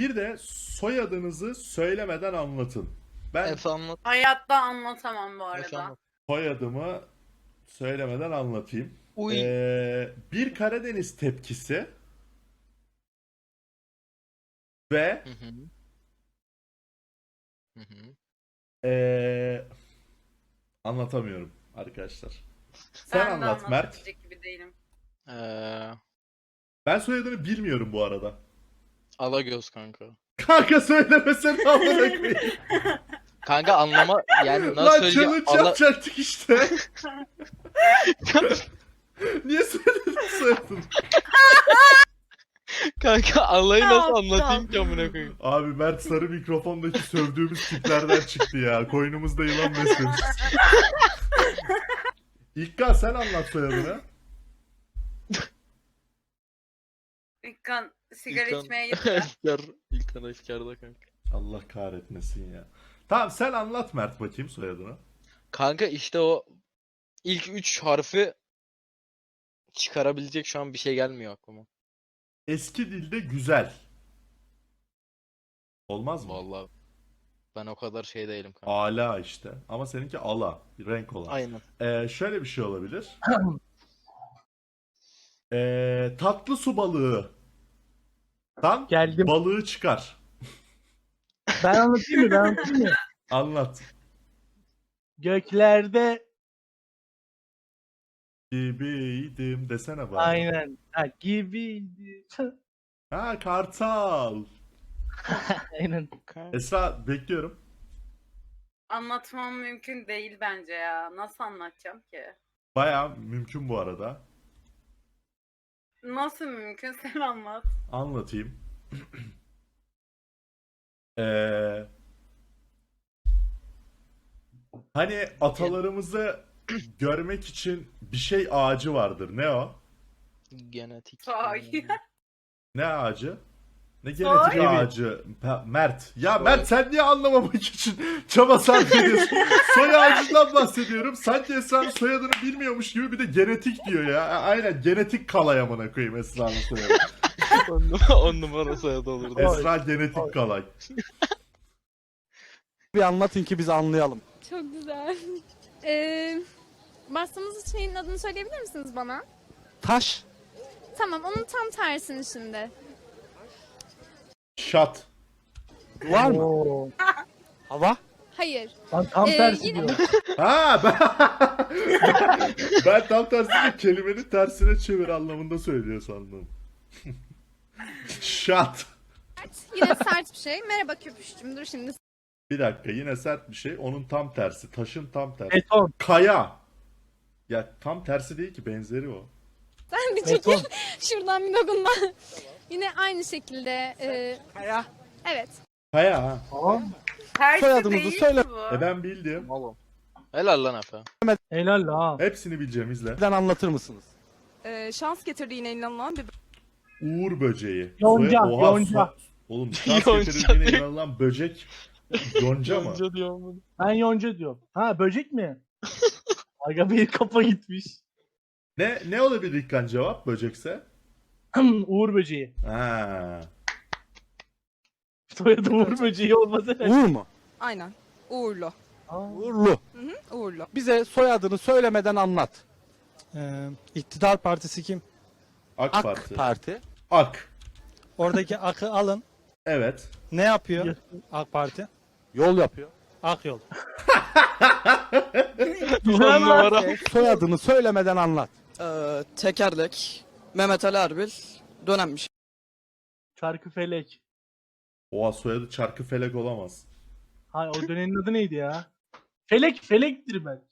Bir de soyadınızı söylemeden anlatın. Ben Efe anlat. Hayatta anlatamam bu Efe arada. anlat. soyadımı söylemeden anlatayım. Uy. Ee, bir Karadeniz tepkisi ve Hı hı. Hı hı. ee, anlatamıyorum arkadaşlar. Sen Ben de anlat Mert. anlatabilecek gibi değilim. Ee, Ben soyadını bilmiyorum bu arada. Alagöz kanka. Kanka söylemesene amına koyayım. Kanka anlama yani nasıl Lan söyleyeceğim? challenge Ala... yapacaktık işte. Niye söyledin soyadını? kanka Allah'ı Ne nasıl anlatayım ki amına koyayım? Abi Mert sarı mikrofondaki sövdüğümüz tiplerden çıktı ya. Koynumuzda yılan beslemiş. İlkan sen anlat soyadını. İlkan sigara İlkan- içmeye gitti. Efkar. İlkan efkarda kanka. Allah kahretmesin ya. Tamam sen anlat Mert bakayım soyadını. Kanka işte o ilk üç harfi çıkarabilecek şu an bir şey gelmiyor aklıma. Eski dilde güzel. Olmaz mı? Vallahi. Ben o kadar şey değilim kanka. Ala işte. Ama seninki ala. Renk olan. Aynen. Ee, şöyle bir şey olabilir. Ee, tatlı su balığı. Tam Geldim. balığı çıkar. Ben anlatayım mı? Ben anlatayım mı? Anlat. Göklerde Gibiydim desene bana. aynen. Ha, gibiydi. Ha kartal. aynen. Esra bekliyorum. Anlatmam mümkün değil bence ya. Nasıl anlatacağım ki? Baya mümkün bu arada. Nasıl mümkün? Sen anlat. Anlatayım. Ee, hani atalarımızı görmek için bir şey ağacı vardır. Ne o? Genetik. Hayır. Ne ağacı? Ne genetik ağacı? Pa- Mert. Ya Mert sen niye anlamamak için çaba sarf ediyorsun? Soy ağacından bahsediyorum. Sanki Esra'nın soyadını bilmiyormuş gibi bir de genetik diyor ya. Aynen genetik kalay amına koyayım Esra'nın soyadı. on, numara, on numara soyadı olurdu. Esra genetik kalay. bir anlatın ki biz anlayalım. Çok güzel. Ee, bastığımız şeyin adını söyleyebilir misiniz bana? Taş, Tamam, onun tam tersini şimdi. Şat. var mı? Oo. Hava, Hayır. Lan tam Ee, tersi yine- diyor. Ha ben ben tam tersine kelimenin tersine çevir anlamında söylüyor sandım. Şat. Yine sert bir şey. Merhaba köpüşçüm. Dur şimdi. Bir dakika yine sert bir şey. Onun tam tersi. Taşın tam tersi. Beton. Kaya. Ya tam tersi değil ki benzeri o. Sen bir Beton. çekil. Şuradan bir dokunma. Yine aynı şekilde. E, kaya. evet. Kaya ha. Tamam. Tersi Soyadımızı değil söyle. bu. E ben bildim. Oğlum. Helal lan Efe. Helal ha. Hepsini bileceğim izle. Neden anlatır mısınız? Ee, şans getirdiğine inanılan bir Uğur böceği. Yonca, Soya- Oha, yonca. so- Oğlum şans Yonca getirdiğine değil. inanılan böcek. Yonca mı? Yonca diyorum bunu. Ben yonca diyorum. Ha böcek mi? Aga bir kafa gitmiş. Ne ne olabilir İlkan cevap böcekse? Uğur böceği. Ha. Soyadı Uğur böceği olmasa ne? Uğur mu? aynen uğurlu. Aa, Uğurlu. Hı hı, uğurlu. Bize soyadını söylemeden anlat. Ee, iktidar partisi kim? AK, AK Parti. Parti. Ak. Oradaki akı alın. Evet. Ne yapıyor AK Parti? Yol yapıyor. Ak yol. Güzel numara. Soyadını söylemeden anlat. Ee, tekerlek, Mehmet Ali Erbil, dönemmiş. Çarkı felek. Oha soyadı çarkı felek olamaz. Ha o dönemin adı neydi ya? Felek felektir belki.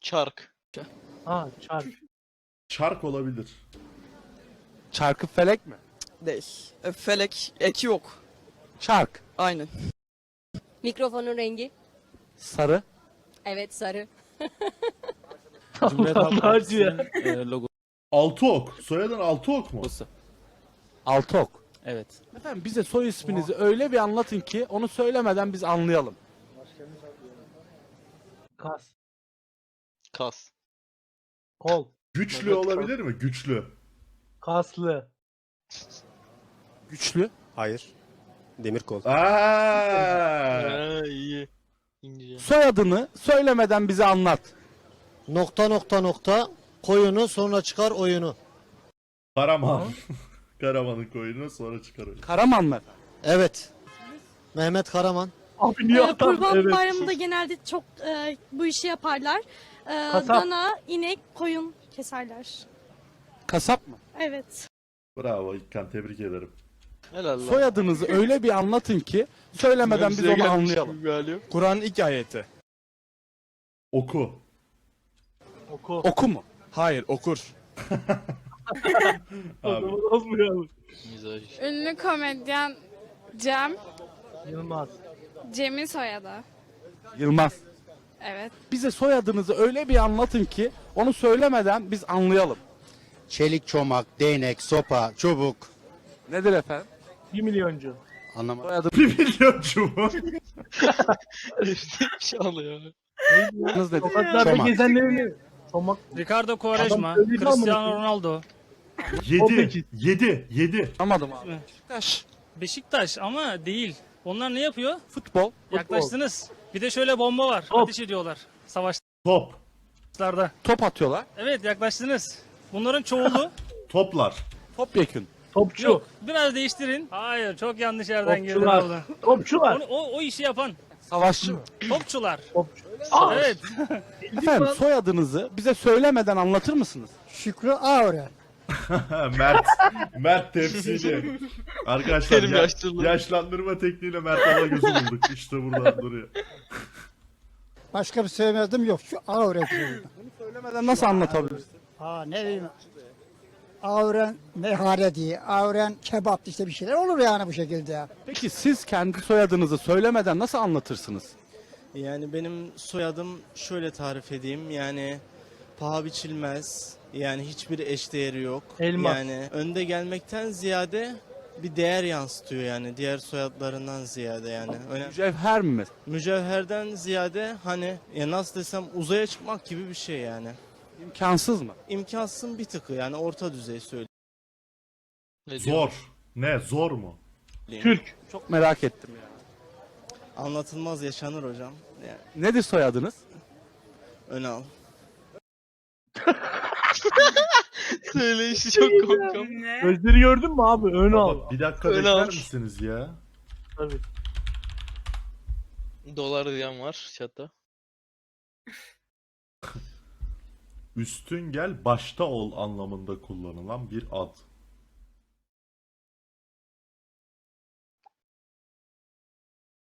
Çark. Ha çark. Çark olabilir. Çarkı felek mi? Değil. E, felek, eki yok. Çark. Aynen. Mikrofonun rengi. Sarı. Evet sarı. Cumhuriyet Halk Allah. Partisi'nin e, logosu. Altı ok. Soyadın altı ok mu? Altok. Evet. Efendim bize soy isminizi öyle bir anlatın ki onu söylemeden biz anlayalım. Kas. Kas. Kol. Güçlü Evet, olabilir mi? Güçlü. Kaslı. Güçlü. Hayır. Demirkol. Aa. Ha, iyi. İnce. Soyadını söylemeden bize anlat. Nokta nokta nokta koyunu sonra çıkar oyunu. Karaman. Karaman'ın koyunu sonra çıkar oyunu. Karaman mı? Evet. Mehmet Karaman. Abi niye Ee? Kurban Evet. Bayramı'nda genelde çok e, bu işi yaparlar. Ee, Kasap. dana, inek, koyun keserler. Kasap mı? Evet. Bravo İlkan tebrik ederim. Helal lan. Soyadınızı öyle bir anlatın ki söylemeden biz Bize onu gelmiş anlayalım. gibi. Kur'an ilk ayeti. Oku. Oku. Oku mu? Hayır okur. Abi. Olmuyor. Mizaj. Ünlü komedyen Cem, Yılmaz. Cem'in soyadı. Yılmaz. Evet. Bize soyadınızı öyle bir anlatın ki onu söylemeden biz anlayalım. Çelik çomak, değnek, sopa, çubuk. Nedir efendim? 1 milyoncu. Anlamadım. Bir milyoncu mu? şey alıyor. Soyadınız nedir? Sokaklarda Çomak. gezenlerini. Çomak. Ricardo Quaresma, Cristiano Ronaldo. 7. 18. 7. 7. Anlamadım abi. Beşiktaş. Beşiktaş ama değil. Onlar ne yapıyor? Futbol. Yaklaştınız. Bir de şöyle bomba var. Top. Ateş ediyorlar savaşlarda. Top. Top atıyorlar. Evet yaklaştınız. Bunların çoğulu Toplar. Topyekün. Topçu. yok. Biraz değiştirin. Hayır çok yanlış yerden girdin Topçular. orada. Topçular. Onu- O, o işi yapan Savaşçı mı? topçular. Topçu. Aa, Evet. Efendim soyadınızı bize söylemeden anlatır mısınız? Şükrü Ağre. Mert. Mert tepsili. Arkadaşlar Benim ya- yaşlandırma tekniğiyle Mert Ala gözü bulduk. İşte burada duruyor. Başka bir söylemedim yok. Şu Ağre. Söylemeden nasıl anlatabilirsin? ha ne bileyim. Avren mehare diye. Avren kebap işte bir şeyler olur yani bu şekilde ya. Peki siz kendi soyadınızı söylemeden nasıl anlatırsınız? Yani benim soyadım şöyle tarif edeyim yani paha biçilmez yani hiçbir eşdeğeri yok. Elmas. Yani önde gelmekten ziyade bir değer yansıtıyor yani diğer soyadlarından ziyade yani. Önemli. Mücevher mi? Mücevherden ziyade hani ya nasıl desem uzaya çıkmak gibi bir şey yani. İmkansız mı? İmkansızın bir tıkı yani orta düzey söyleyeyim. Zor. Ne? Zor mu? Türk. Çok merak ettim ya. Anlatılmaz yaşanır hocam. Yani Nedir soyadınız? Önal. Söyleyişi çok komik. Ne? Gözleri gördün mü abi? Ön al. Baba, bir dakika Öyle bekler misiniz ya? Tabii. Dolar diyen var chatta. Üstün gel başta ol anlamında kullanılan bir ad.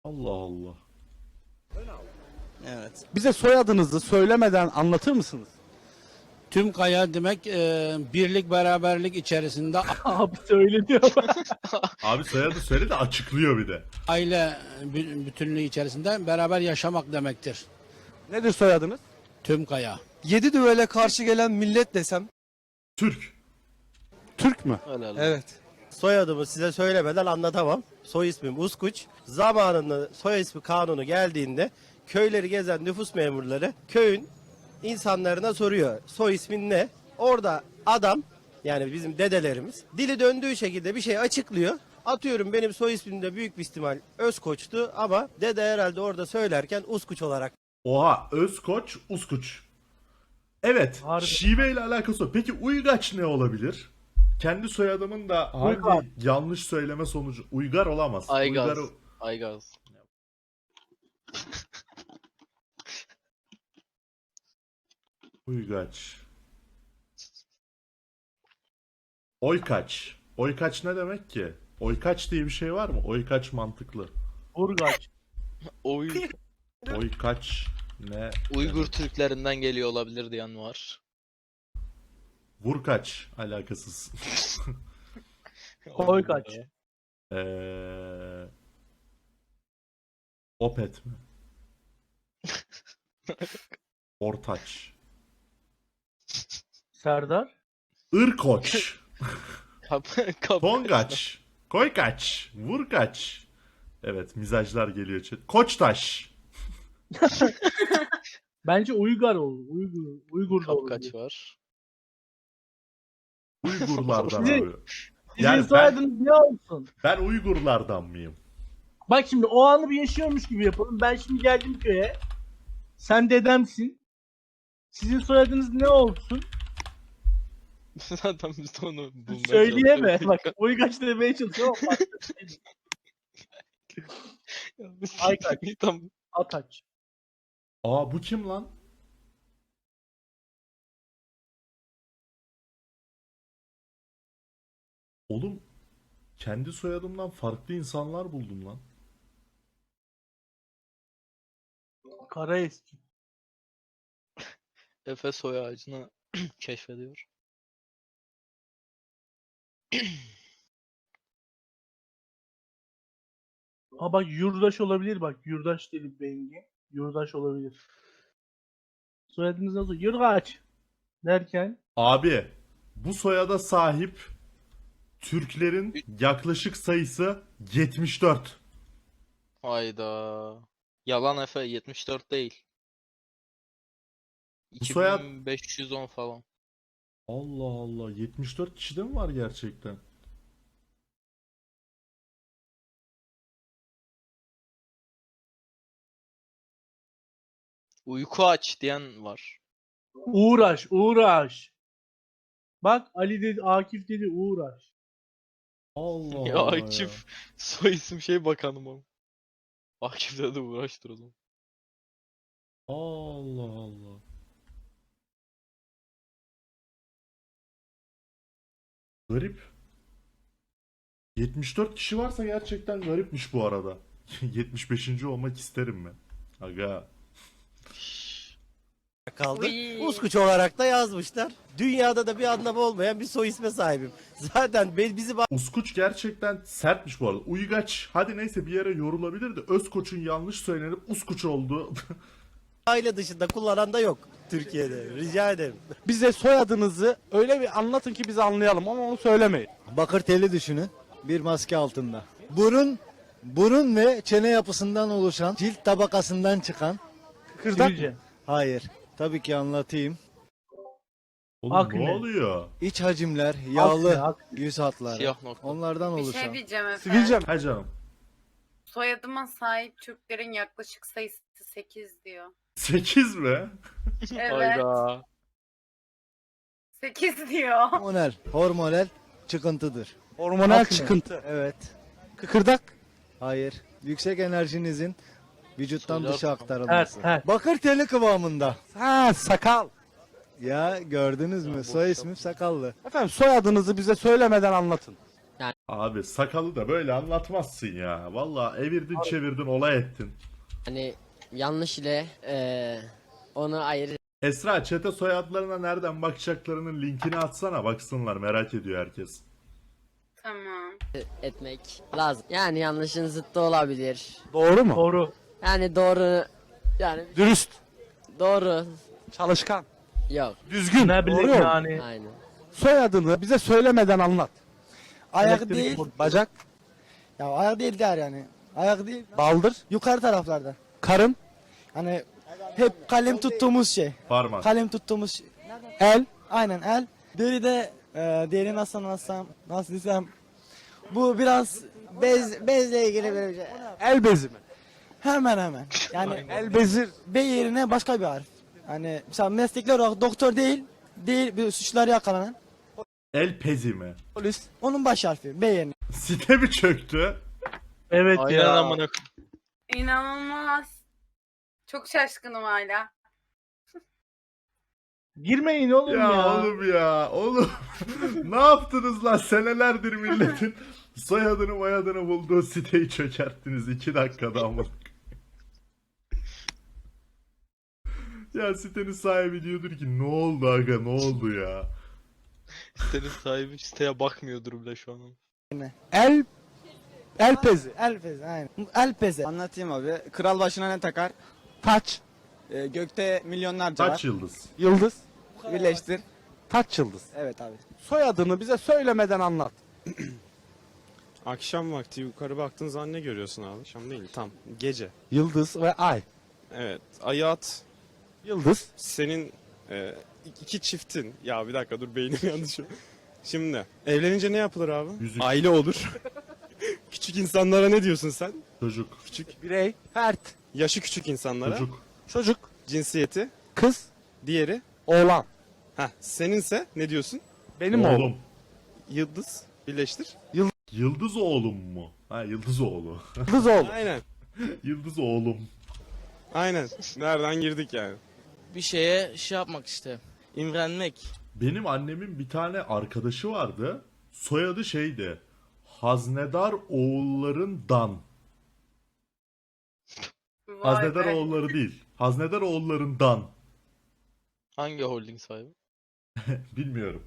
Allah Allah. Evet. Bize soyadınızı söylemeden anlatır mısınız? Tüm kaya demek e, birlik beraberlik içerisinde Abi söyledi ama. Abi soyadı söyle de açıklıyor bir de. aile bü- bütünlüğü içerisinde beraber yaşamak demektir. Nedir soyadınız? Tüm kaya. Yedi düvele karşı gelen millet desem. Türk. Türk mü? Helal. Evet. Soyadımı size söylemeden anlatamam. Soy ismim Uskuç. Zamanında soy ismi kanunu geldiğinde köyleri gezen nüfus memurları köyün insanlarına soruyor. Soy ismin ne? Orada adam yani bizim dedelerimiz dili döndüğü şekilde bir şey açıklıyor. Atıyorum benim soy ismim de büyük bir ihtimal Özkoç'tu ama dede herhalde orada söylerken Uskuç olarak Oha Özkoç, Uskuç. Evet, Harbi. şive ile alakası yok. Peki Uygaç ne olabilir? Kendi soyadımın da hangi Uygar. yanlış söyleme sonucu Uygar olamaz. Aygaz. Uygar- Aygaz. Uygaç. Oykaç. Oykaç ne demek ki? Oykaç diye bir şey var mı? Oykaç mantıklı. Burgaç. Oy. Oykaç ne? Uygur Türklerinden geliyor olabilir diyen var. Vurkaç alakasız. Koykaç. Eee... Opet mi? Ortaç. Serdar. Irkoç. Kap kap Tongaç. Koykaç. Vurkaç. Evet mizajlar geliyor. Koçtaş. Bence Uygar olur. Uygur. Uygur da olur. kapkaç var. Uygurlardan Size- abi. Sizin Yani ben- soyadınız ne olsun? Ben Uygurlardan mıyım? Bak şimdi o anı bir yaşıyormuş gibi yapalım. Ben şimdi geldim köye. Sen dedemsin. Sizin soyadınız ne olsun? Zaten biz de onu bulmaya Söyleyeme. çalışıyoruz. Bak uygaç demeye çalışıyorum ama Aykaç. Tamam. Ataç. Aa bu kim lan? Oğlum kendi soyadımdan farklı insanlar buldum lan. Kara eski. Efe soy ağacını keşfediyor. Ha bak yurdaş olabilir bak. Yurdaş dedi Bengi. Yurdaş olabilir. Soyadınız nasıl? Yurgaç. Derken Abi bu soyada sahip Türklerin yaklaşık sayısı 74. Hayda. Yalan Efe 74 değil. Bu soyad- 2510 falan. Allah Allah 74 kişide mi var gerçekten? Uyku aç diyen var. uğraş, uğraş. Bak Ali dedi, Akif dedi uğraş. Allah Ya Allah Akif soy isim şey bakanım o. Akif de uğraştır o zaman. Allah Allah. Garip. 74 kişi varsa gerçekten garipmiş bu arada. 75. olmak isterim ben. Aga. Kaldı. Uy. Uskuç olarak da yazmışlar. Dünyada da bir anlamı olmayan bir soy isme sahibim. Zaten be- bizi Uskuç gerçekten sertmiş bu arada. Uygaç hadi neyse bir yere yorulabilir de Özkoç'un yanlış söylenip Uskuç oldu. aile dışında kullanan da yok Türkiye'de. Rica ederim. Bize soyadınızı öyle bir anlatın ki biz anlayalım ama onu söylemeyin. Bakır teli düşünün. Bir maske altında. Burun, burun ve çene yapısından oluşan cilt tabakasından çıkan. Kırdak Sivilce. Hayır. Tabii ki anlatayım. Oğlum Akne. ne oluyor? İç hacimler, yağlı Akne, akne. yüz hatları. Siyah nokta. Onlardan Bir oluşan. şey diyeceğim Efe. Sivilce mi? Hay canım. Soyadıma sahip Türklerin yaklaşık sayısı 8 diyor. 8 mi? Evet. Hayda. 8 diyor. Hormonal, hormonal çıkıntıdır. Hormonal Akne. çıkıntı. Evet. Kıkırdak. Hayır. Yüksek enerjinizin vücuttan Söyler dışa bakalım. aktarılması. Ters, ters. Bakır teli kıvamında. Ha sakal. Ya gördünüz mü? Soy ismim Sakallı. Efendim soyadınızı bize söylemeden anlatın. Abi sakalı da böyle anlatmazsın ya. Valla evirdin çevirdin olay ettin. Hani yanlış ile eee, onu ayrı Esra çete soyadlarına nereden bakacaklarının linkini atsana baksınlar merak ediyor herkes. Tamam. etmek lazım. Yani yanlışın zıttı olabilir. Doğru mu? Doğru. Yani doğru yani Dürüst. doğru Çalışkan. yok. Düzgün. Ne bileyim Doğru mu? yani. Aynen. Soyadını bize söylemeden anlat. Ayak Elektrik değil. bot- Bacak, Ya ayak değil der yani. Ayak değil. baldır, Yukarı taraflarda. karın, Hani hep kalem tuttuğumuz şey. Parmak. Kalem tuttuğumuz şey. el, Aynen el. Deri de e, deri nasıl anlatsam nasıl desem bu biraz bez bezle ilgili bir şey. el bezi mi? Hemen hemen. Yani El bezi B yerine başka bir harf. Hani mesela meslekler olarak doktor değil, değil bir suçları yakalanan. El pezi mi? polis. Onun baş harfi B yerine. Site mi çöktü? Evet Aynen ya. amına koyayım. İnanılmaz. Çok şaşkınım hala. Girmeyin oğlum Ya, ya. oğlum ya oğlum. ne yaptınız lan senelerdir milletin soyadını mayadını bulduğu siteyi çökerttiniz 2 dakikada amına. Ya sitenin sahibi diyordur ki ne oldu aga ne oldu ya. Sitenin sahibi siteye bakmıyordur bile şu an. El, el pezi. El peze aynen. El peze. Anlatayım abi. Kral başına ne takar? Taç, gökte milyonlarca Kaç yıldız? yıldız, Birleştir. taç yıldız. Evet abi. Soyadını bize söylemeden anlat. Akşam vakti yukarı baktığın zaman ne görüyorsun abi? Akşam değil tam gece. Yıldız ve ay. Evet ayı at Yıldız, senin e, iki çiftin ya bir dakika dur beynim yanlış. Şimdi evlenince ne yapılır abi? Yüzük. Aile olur. küçük insanlara ne diyorsun sen? Çocuk. Küçük. Birey, fert, Yaşı küçük insanlara. Çocuk. çocuk, Cinsiyeti. kız, Diğeri. oğlan. Heh, seninse ne diyorsun? Benim oğlum. Yıldız. Birleştir. Yıldız oğlum mu? Ha Yıldız oğlu. Kız oğlum. Aynen. Yıldız oğlum. Aynen. Nereden girdik yani? Bir şeye şey yapmak işte. İmrenmek. Benim annemin bir tane arkadaşı vardı. Soyadı şeydi. Haznedar oğulların Dan. Vay Haznedar be. oğulları değil. Haznedar oğulların Dan. Hangi holding sahibi? Bilmiyorum.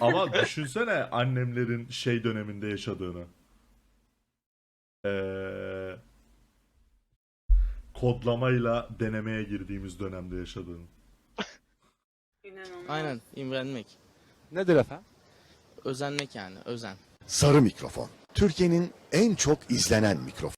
Ama düşünsene annemlerin şey döneminde yaşadığını. Ee, kodlamayla denemeye girdiğimiz dönemde. İnanılmaz. Aynen imrenmek. Nedir efendim? Özenmek yani özen. Sarı mikrofon. Türkiye'nin en çok izlenen mikrofon.